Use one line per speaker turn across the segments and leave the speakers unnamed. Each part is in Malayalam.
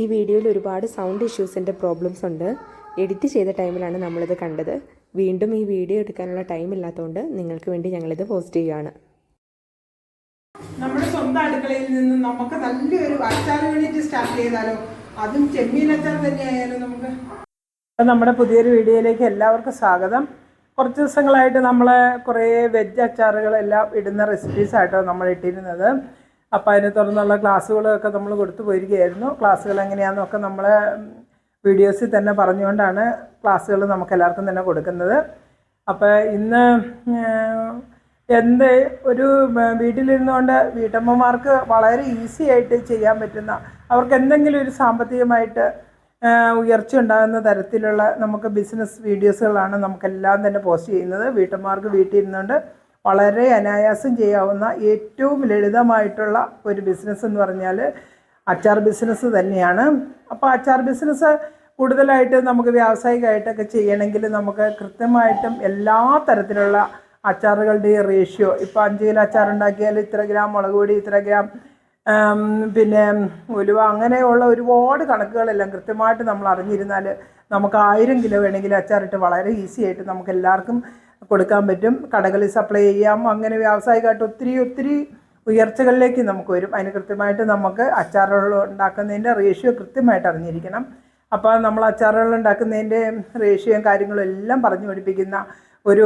ഈ വീഡിയോയിൽ ഒരുപാട് സൗണ്ട് ഇഷ്യൂസിന്റെ പ്രോബ്ലംസ് ഉണ്ട്. എഡിറ്റ് ചെയ്ത ടൈമിലാണ് നമ്മളിത് കണ്ടത്. വീണ്ടും ഈ വീഡിയോ എടുക്കാനുള്ള ടൈം ഇല്ലാത്തതുകൊണ്ട് നിങ്ങൾക്ക് വേണ്ടി ഞങ്ങളിത് പോസ്റ്റ് ചെയ്യുകയാണ്.
നമ്മുടെ സ്വന്തം അടുക്കളയിൽ നിന്ന് നമുക്ക് നല്ലൊരു അച്ചാർ യൂണിറ്റ് സ്റ്റാർട്ട് ചെയ്താലോ? അതും ചെമ്മീൻ അച്ചാർ തന്നെയായാലും നമുക്ക്? നമ്മുടെ പുതിയൊരു വീഡിയോയിലേക്ക് എല്ലാവർക്കും സ്വാഗതം. കുറച്ച് ദിവസങ്ങളായിട്ട് നമ്മൾ കുറേ വെജ് അച്ചാറുകളെല്ലാം ഇടുന്ന റെസിപ്പീസായിട്ടോ നമ്മൾ ഇട്ടിരുന്നത്. അപ്പോൾ അതിനെ തുടർന്നുള്ള ക്ലാസ്സുകളൊക്കെ നമ്മൾ കൊടുത്തു പോയിരിക്കുകയായിരുന്നു. ക്ലാസ്സുകൾ എങ്ങനെയാണെന്നൊക്കെ നമ്മൾ വീഡിയോസിൽ തന്നെ പറഞ്ഞുകൊണ്ടാണ് ക്ലാസ്സുകൾ നമുക്ക് എല്ലാവർക്കും തന്നെ കൊടുക്കുന്നത്. അപ്പോൾ ഇന്ന് എന്ത് ഒരു വീട്ടിലിരുന്നുകൊണ്ട് വീട്ടമ്മമാർക്ക് വളരെ ഈസി ആയിട്ട് ചെയ്യാൻ പറ്റുന്ന അവർക്ക് എന്തെങ്കിലും ഒരു സാമ്പത്തികമായിട്ട് ഉയർച്ച ഉണ്ടാകുന്ന തരത്തിലുള്ള നമുക്ക് ബിസിനസ് വീഡിയോസുകളാണ് നമുക്കെല്ലാം തന്നെ പോസ്റ്റ് ചെയ്യുന്നത്. വീട്ടമ്മമാർക്ക് വീട്ടിൽ ഇരുന്നുകൊണ്ട് വളരെ അനായാസം ചെയ്യാവുന്ന ഏറ്റവും ലളിതമായിട്ടുള്ള ഒരു ബിസിനസ് എന്ന് പറഞ്ഞാൽ അച്ചാർ ബിസിനസ് തന്നെയാണ്. അപ്പോൾ അച്ചാർ ബിസിനസ് കൂടുതലായിട്ട് നമുക്ക് വ്യാവസായികമായിട്ടൊക്കെ ചെയ്യണമെങ്കിൽ നമുക്ക് കൃത്യമായിട്ടും എല്ലാ തരത്തിലുള്ള അച്ചാറുകളുടെയും റേഷ്യോ ഇപ്പോൾ അഞ്ച് കിലോ അച്ചാർ ഉണ്ടാക്കിയാൽ ഇത്ര ഗ്രാം മുളക് പൊടി ഇത്ര ഗ്രാം പിന്നെ ഉലുവ അങ്ങനെയുള്ള ഒരുപാട് കണക്കുകളെല്ലാം കൃത്യമായിട്ട് നമ്മൾ അറിഞ്ഞിരുന്നാൽ നമുക്ക് ആയിരം കിലോ വേണമെങ്കിൽ അച്ചാറിട്ട് വളരെ ഈസി ആയിട്ട് നമുക്ക് എല്ലാവർക്കും കൊടുക്കാൻ പറ്റും. കടകളിൽ സപ്ലൈ ചെയ്യാം. അങ്ങനെ വ്യാവസായികമായിട്ട് ഒത്തിരി ഒത്തിരി ഉയർച്ചകളിലേക്ക് നമുക്ക് വരും. അതിന് കൃത്യമായിട്ട് നമുക്ക് അച്ചാറുകൾ ഉണ്ടാക്കുന്നതിന്റെ റേഷ്യോ കൃത്യമായിട്ട് അറിഞ്ഞിരിക്കണം. അപ്പോൾ നമ്മൾ അച്ചാറുകൾ ഉണ്ടാക്കുന്നതിന്റെ റേഷ്യോയും കാര്യങ്ങളും എല്ലാം പറഞ്ഞു പഠിപ്പിക്കുന്ന ഒരു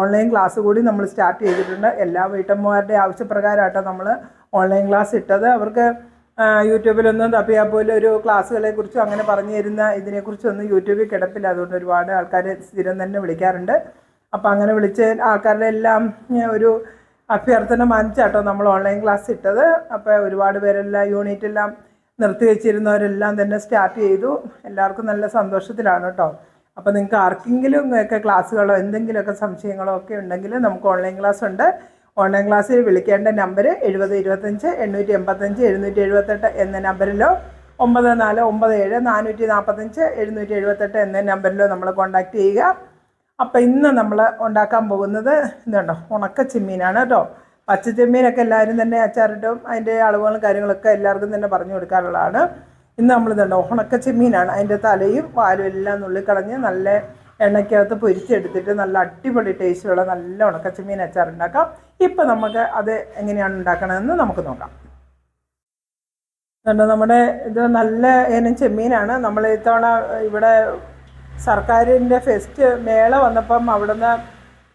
ഓൺലൈൻ ക്ലാസ് കൂടി നമ്മൾ സ്റ്റാർട്ട് ചെയ്തിട്ടുണ്ട്. എല്ലാ വീട്ടമ്മമാരുടെയും ആവശ്യപ്രകാരമായിട്ടാണ് നമ്മൾ ഓൺലൈൻ ക്ലാസ് ഇട്ടത്. അവർക്ക് യൂട്യൂബിലൊന്നും തപ്പിയാൽ ഒരു ക്ലാസ്സുകളെ കുറിച്ചും അങ്ങനെ പറഞ്ഞു തരുന്ന ഇതിനെക്കുറിച്ചൊന്നും യൂട്യൂബിൽ കിടപ്പില്ല. അതുകൊണ്ട് ഒരുപാട് ആൾക്കാർ സ്ഥിരം തന്നെ വിളിക്കാറുണ്ട്. അപ്പോൾ അങ്ങനെ വിളിച്ച് ആൾക്കാരുടെ എല്ലാം ഒരു അഭ്യർത്ഥന മാനിച്ചാട്ടോ നമ്മൾ ഓൺലൈൻ ക്ലാസ് ഇട്ടത്. അപ്പോൾ ഒരുപാട് പേരെല്ലാം യൂണിറ്റ് എല്ലാം നിർത്തിവെച്ചിരുന്നവരെല്ലാം തന്നെ സ്റ്റാർട്ട് ചെയ്തു. എല്ലാവർക്കും നല്ല സന്തോഷത്തിലാണ് കേട്ടോ അപ്പോൾ നിങ്ങൾക്ക് ആർക്കെങ്കിലും ഒക്കെ ക്ലാസ്സുകളോ എന്തെങ്കിലുമൊക്കെ സംശയങ്ങളോ ഒക്കെ ഉണ്ടെങ്കിൽ നമുക്ക് ഓൺലൈൻ ക്ലാസ് ഉണ്ട് ഓൺലൈൻ ക്ലാസ്സിൽ വിളിക്കേണ്ട നമ്പർ എഴുപത് ഇരുപത്തഞ്ച് എണ്ണൂറ്റി എൺപത്തഞ്ച് എഴുന്നൂറ്റി എഴുപത്തെട്ട് എന്ന നമ്പറിലോ ഒമ്പത് നാല് ഒമ്പത് ഏഴ് നാനൂറ്റി നാൽപ്പത്തഞ്ച് എഴുന്നൂറ്റി എഴുപത്തെട്ട് എന്ന നമ്പറിലോ നമ്മൾ കോൺടാക്റ്റ് ചെയ്യുക. അപ്പോൾ ഇന്ന് നമ്മൾ ഉണ്ടാക്കാൻ പോകുന്നത് ഇതുണ്ടോ? ഉണക്ക ചെമ്മീനാണ് കേട്ടോ. പച്ച ചെമ്മീനൊക്കെ എല്ലാവരും തന്നെ അച്ചാറിട്ടും അതിന്റെ അളവുകളും കാര്യങ്ങളൊക്കെ എല്ലാവർക്കും തന്നെ പറഞ്ഞു കൊടുക്കാറുള്ളതാണ് ഇന്ന് നമ്മൾ ഇതുണ്ടോ? ഉണക്ക ചെമ്മീനാണ്. അതിന്റെ തലയും വാലും എല്ലാം നുള്ളിക്കളഞ്ഞ് നല്ല എണ്ണയ്ക്കകത്ത് പൊരിച്ചെടുത്തിട്ട് നല്ല അടിപൊളി ടേസ്റ്റുള്ള നല്ല ഉണക്ക ചെമ്മീൻ അച്ചാർ ഉണ്ടാക്കാം ഇപ്പം നമുക്ക് അത് എങ്ങനെയാണ് ഉണ്ടാക്കണമെന്ന് നമുക്ക് നോക്കാം. അതുകൊണ്ട് നമ്മുടെ ഇത് നല്ല ഇനം ചെമ്മീനാണ്. നമ്മൾ ഇത്തവണ ഇവിടെ സർക്കാരിന്റെ ഫെസ്റ്റ് മേള വന്നപ്പം അവിടുന്ന്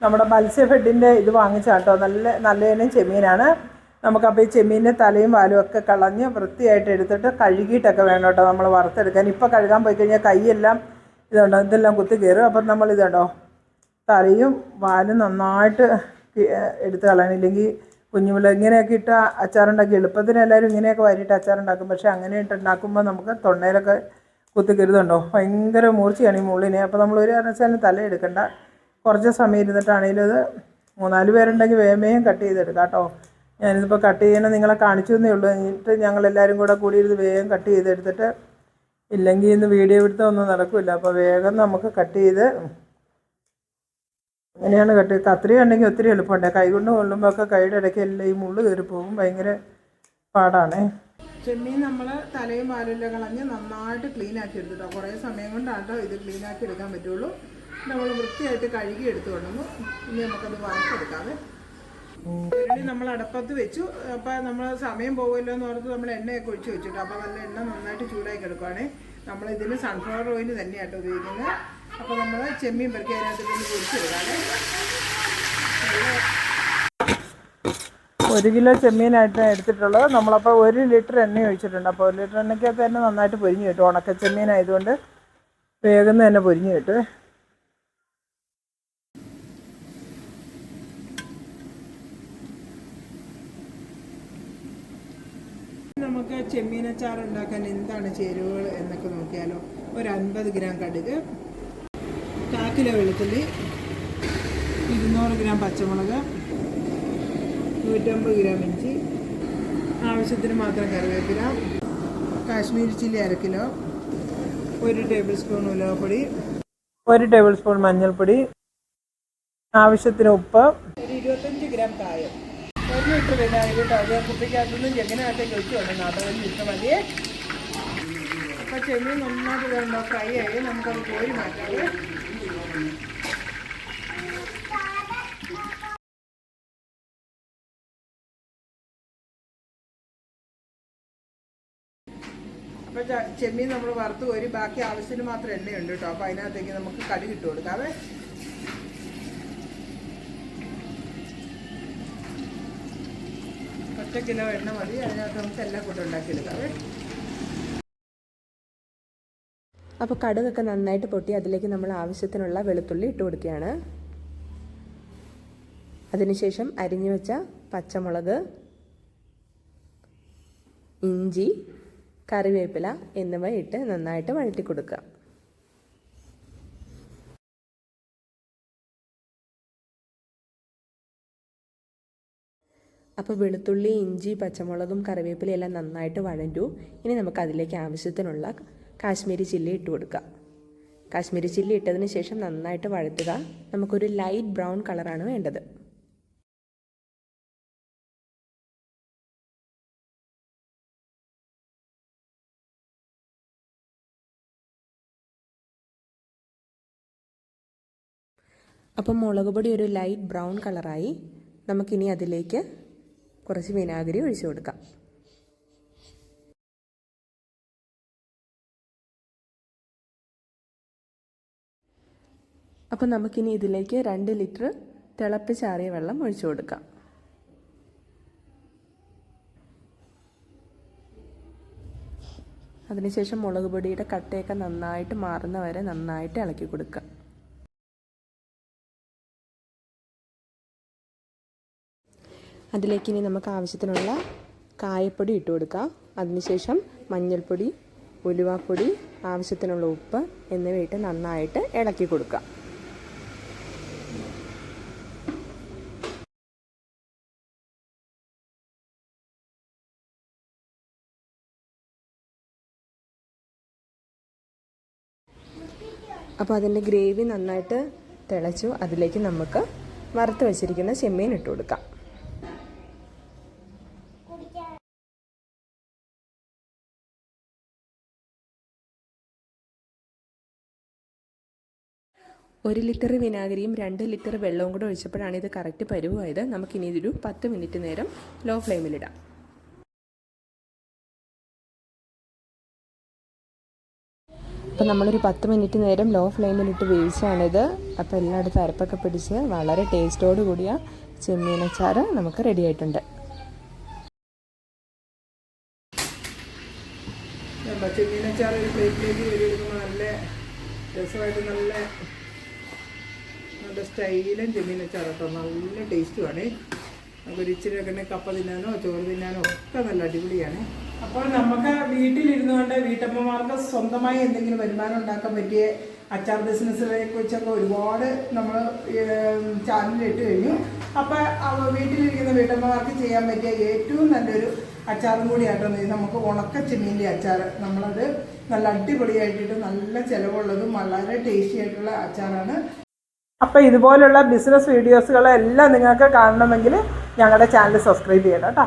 നമ്മുടെ മത്സ്യഫെഡിന്റെ ഇത് വാങ്ങിച്ചാട്ടോ നല്ല നല്ല ഇനം ചെമ്മീനാണ്. നമുക്കപ്പോൾ ഈ ചെമ്മീന്റെ തലയും വാലും ഒക്കെ കളഞ്ഞ് വൃത്തിയായിട്ട് എടുത്തിട്ട് കഴുകിയിട്ടൊക്കെ വേണം കേട്ടോ നമ്മൾ വറുത്തെടുക്കാൻ. ഇപ്പോൾ കഴുകാൻ പോയി കഴിഞ്ഞാൽ കൈയെല്ലാം ഇതുണ്ടോ ഇതെല്ലാം കുത്തി കയറും. അപ്പം നമ്മൾ ഇതുണ്ടോ തലയും വാലും നന്നായിട്ട് എടുത്ത് കളയണം. ഇല്ലെങ്കിൽ കുഞ്ഞുമുള്ള ഇങ്ങനെയൊക്കെ ഇട്ട് അച്ചാറുണ്ടാക്കി. എളുപ്പത്തിന് എല്ലാവരും ഇങ്ങനെയൊക്കെ വാരിയിട്ട് അച്ചാറുണ്ടാക്കും. പക്ഷേ അങ്ങനെ ഇട്ട് ഉണ്ടാക്കുമ്പോൾ നമുക്ക് തൊണ്ടയിലൊക്കെ കുത്തി കരുതുണ്ടോ ഭയങ്കര മൂർച്ചയാണ് ഈ മുള്ളിനെ. അപ്പോൾ നമ്മൾ ഒരു കാരണവശാലും തല എടുക്കണ്ട. കുറച്ച് സമയം ഇരുന്നിട്ടാണെങ്കിലും ഇത് മൂന്നാൽ പേരുണ്ടെങ്കിൽ വേമയും കട്ട് ചെയ്തെടുക്കാം കേട്ടോ. ഞാനിതിപ്പോൾ കട്ട് ചെയ്യണം നിങ്ങളെ കാണിച്ചു എന്നേ ഉള്ളൂ. എന്നിട്ട് ഞങ്ങളെല്ലാവരും കൂടെ കൂടി ഇരുന്ന് വേഗം കട്ട് ചെയ്തെടുത്തിട്ട് ഇല്ലെങ്കിൽ ഇന്ന് വീഡിയോ എടുത്തൊന്നും നടക്കില്ല അപ്പോൾ വേഗം നമുക്ക് കട്ട് ചെയ്ത് അങ്ങനെയാണ് കട്ട്. കത്രി ഉണ്ടെങ്കിൽ ഒത്തിരി എളുപ്പമുണ്ട്. കൈകൊണ്ട് കൊള്ളുമ്പോൾ ഒക്കെ കൈയുടെ ഇടയ്ക്ക് എല്ലാം ഈ മുള്ളു കയറി പോകും. ഭയങ്കര പാടാണ്. ചെമ്മീൻ നമ്മൾ തലയും പാലെല്ലാം കളഞ്ഞ് നന്നായിട്ട് ക്ലീൻ ആക്കി എടുത്തിട്ടോ. കുറേ സമയം കൊണ്ടാട്ടോ ഇത് ക്ലീൻ ആക്കി എടുക്കാൻ പറ്റുള്ളൂ. നമ്മൾ വൃത്തിയായിട്ട് കഴുകി എടുത്തു കൊണ്ടുവന്നു ഇനി നമുക്കത് വാങ്ങിച്ചെടുക്കാതെ ഉരുളി നമ്മൾ അടപ്പത്ത് വെച്ചു. അപ്പോൾ നമ്മൾ സമയം പോകുമല്ലോ എന്ന് ഓർത്ത് നമ്മൾ എണ്ണയൊക്കെ ഒഴിച്ച് വെച്ചിട്ട്. അപ്പോൾ നല്ല എണ്ണ നന്നായിട്ട് ചൂടാക്കി എടുക്കുവാണേ നമ്മളിതിന് സൺഫ്ലവർ ഓയിൽ തന്നെയാട്ടോ ഉപയോഗിക്കുന്നത്. അപ്പോൾ നമ്മൾ ചെമ്മീൻ പെറുക്കി അതിനകത്ത് കൊണ്ട് പൊരിച്ചെടുക്കാതെ ഒരു കിലോ ചെമ്മീനായിട്ട് എടുത്തിട്ടുള്ളത്. നമ്മളപ്പോൾ ഒരു ലിറ്റർ എണ്ണ ഒഴിച്ചിട്ടുണ്ട്. അപ്പോൾ ഒരു ലിറ്റർ എണ്ണയ്ക്കകത്ത് തന്നെ നന്നായിട്ട് പൊരിഞ്ഞു കിട്ടും. ഉണക്ക ചെമ്മീനായതുകൊണ്ട് വേഗം തന്നെ പൊരിഞ്ഞു കിട്ടും. നമുക്ക് ചെമ്മീനച്ചാർ ഉണ്ടാക്കാൻ എന്താണ് ചേരുവകൾ എന്നൊക്കെ നോക്കിയാലോ. ഒരു അൻപത് ഗ്രാം കടുക് കിലോ വെളുത്തുള്ളി ഇരുന്നൂറ് ഗ്രാം പച്ചമുളക് നൂറ്റമ്പത് ഗ്രാം ഇഞ്ചി ആവശ്യത്തിന് മാത്രം കറിവേപ്പില കാശ്മീരി ചില്ലി അര കിലോ ഒരു ടേബിൾ സ്പൂൺ ഉലവപ്പൊടി ഒരു ടേബിൾ സ്പൂൺ മഞ്ഞൾപ്പൊടി ആവശ്യത്തിന് ഉപ്പ് ഒരു ഇരുപത്തഞ്ച് ഗ്രാം കായം. ഒരു ലിറ്റർ വിനാഗിരി അത് കുപ്പിക്കകത്തുനിന്ന് ജഗനകത്തേക്ക് ഒഴിച്ച് വേണം നാൽപ്പത്തഞ്ച് ലിറ്റർ മതി. അപ്പോൾ ചെമ്മീൻ നന്നായിട്ട് ഫ്രൈ ആയി നമുക്കത് കോരി മാറ്റാതെ അപ്പോൾ ചെമ്മീൻ നമ്മൾ വറുത്ത് കോരി ബാക്കി ആവശ്യത്തിന് മാത്രം എണ്ണയുണ്ട് കേട്ടോ അപ്പോൾ അതിനകത്തേക്ക് നമുക്ക് കടി ഇട്ട് കൊടുക്കാവേ ഒറ്റ കിലോ എണ്ണ മതി. അതിനകത്ത് നമുക്ക് എല്ലാം കൂടെ ഉണ്ടാക്കിയെടുക്കാവേ
അപ്പോൾ കടുകൊക്കെ നന്നായിട്ട് പൊട്ടി അതിലേക്ക് നമ്മൾ ആവശ്യത്തിനുള്ള വെളുത്തുള്ളി ഇട്ട് കൊടുക്കുകയാണ്. അതിനുശേഷം അരിഞ്ഞു വെച്ച പച്ചമുളക് ഇഞ്ചി കറിവേപ്പില എന്നിവ ഇട്ട് നന്നായിട്ട് വഴറ്റി കൊടുക്കുക. അപ്പോൾ വെളുത്തുള്ളി ഇഞ്ചി പച്ചമുളകും കറിവേപ്പിലയും എല്ലാം നന്നായിട്ട് വഴറ്റു. ഇനി നമുക്ക് അതിലേക്ക് ആവശ്യത്തിനുള്ള കാശ്മീരി ചില്ലി ഇട്ട് കൊടുക്കുക. കാശ്മീരി ചില്ലി ഇട്ടതിന് ശേഷം നന്നായിട്ട് വഴറ്റുക. നമുക്കൊരു ലൈറ്റ് ബ്രൗൺ കളറാണ് വേണ്ടത്. അപ്പം മുളക് പൊടി ഒരു ലൈറ്റ് ബ്രൗൺ കളറായി നമുക്കിനി അതിലേക്ക് കുറച്ച് വിനാഗിരി ഒഴിച്ചു കൊടുക്കാം. അപ്പം നമുക്കിനി ഇതിലേക്ക് രണ്ട് ലിറ്റർ തിളപ്പിച്ചാറിയ വെള്ളം ഒഴിച്ചു കൊടുക്കാം. അതിനുശേഷം മുളക് പൊടിയുടെ കട്ടയൊക്കെ നന്നായിട്ട് മാറുന്ന വരെ നന്നായിട്ട് ഇളക്കി കൊടുക്കുക അതിലേക്ക് ഇനി നമുക്ക് ആവശ്യത്തിനുള്ള കായപ്പൊടി ഇട്ട് കൊടുക്കാം. അതിനുശേഷം മഞ്ഞൾപ്പൊടി ഉലുവാപ്പൊടി ആവശ്യത്തിനുള്ള ഉപ്പ് എന്നിവയിട്ട് നന്നായിട്ട് ഇളക്കി കൊടുക്കുക അപ്പോൾ അതിന്റെ ഗ്രേവി നന്നായിട്ട് തിളച്ചു. അതിലേക്ക് നമുക്ക് വറുത്ത് വെച്ചിരിക്കുന്ന ചെമ്മീൻ ഇട്ട് കൊടുക്കാം. ഒരു ലിറ്റർ വിനാഗിരിയും രണ്ട് ലിറ്റർ വെള്ളവും കൂടെ ഒഴിച്ചപ്പോഴാണ് ഇത് കറക്റ്റ് പരുവായത്. നമുക്കിനി ഇതൊരു പത്ത് മിനിറ്റ് നേരം ലോ ഫ്ലെയിമിലിടാം അപ്പോൾ നമ്മളൊരു പത്ത് മിനിറ്റ് നേരം ലോ ഫ്ലെയിമിലിട്ട് വേവിച്ചാണിത് അപ്പോൾ എല്ലായിടത്തും അരപ്പൊക്കെ പിടിച്ച് വളരെ ടേസ്റ്റോട് കൂടിയ ചെമ്മീനച്ചാറ് നമുക്ക് റെഡി ആയിട്ടുണ്ട്.
ചെമ്മീനച്ചാറ് ഒരു പ്ലേറ്റിലേക്ക് വരുമ്പോൾ നല്ല രസമായിട്ട് നല്ല നല്ല സ്റ്റൈലും ചെമ്മീനച്ചാർ കേട്ടോ. നല്ല ടേസ്റ്റുമാണ് നമുക്കൊരു ഇച്ചിരി വെക്കണേ കപ്പ തിന്നാനോ ചോറ് തിന്നാനോ ഒക്കെ നല്ല അടിപൊളിയാണ്. അപ്പോൾ നമുക്ക് വീട്ടിലിരുന്നു കൊണ്ട് വീട്ടമ്മമാർക്ക് സ്വന്തമായി എന്തെങ്കിലും വരുമാനം ഉണ്ടാക്കാൻ പറ്റിയ അച്ചാർ ബിസിനസ്സിനെ കുറിച്ചൊക്കെ ഒരുപാട് നമ്മൾ ചാനലിട്ട് കഴിഞ്ഞു. അപ്പോൾ വീട്ടിലിരിക്കുന്ന വീട്ടമ്മമാർക്ക് ചെയ്യാൻ പറ്റിയ ഏറ്റവും നല്ലൊരു അച്ചാറും കൂടിയാട്ടോ ഇത്. നമുക്ക് ഉണക്ക ചെമ്മീന്റെ അച്ചാർ നമ്മളത് നല്ല അടിപൊളിയായിട്ടിട്ട് നല്ല ചിലവുള്ളതും വളരെ ടേസ്റ്റി ആയിട്ടുള്ള അച്ചാറാണ്. അപ്പോൾ ഇതുപോലുള്ള ബിസിനസ് വീഡിയോസുകളെല്ലാം നിങ്ങൾക്ക് കാണണമെങ്കിൽ ഞങ്ങളുടെ ചാനൽ സബ്സ്ക്രൈബ് ചെയ്യണം കേട്ടോ.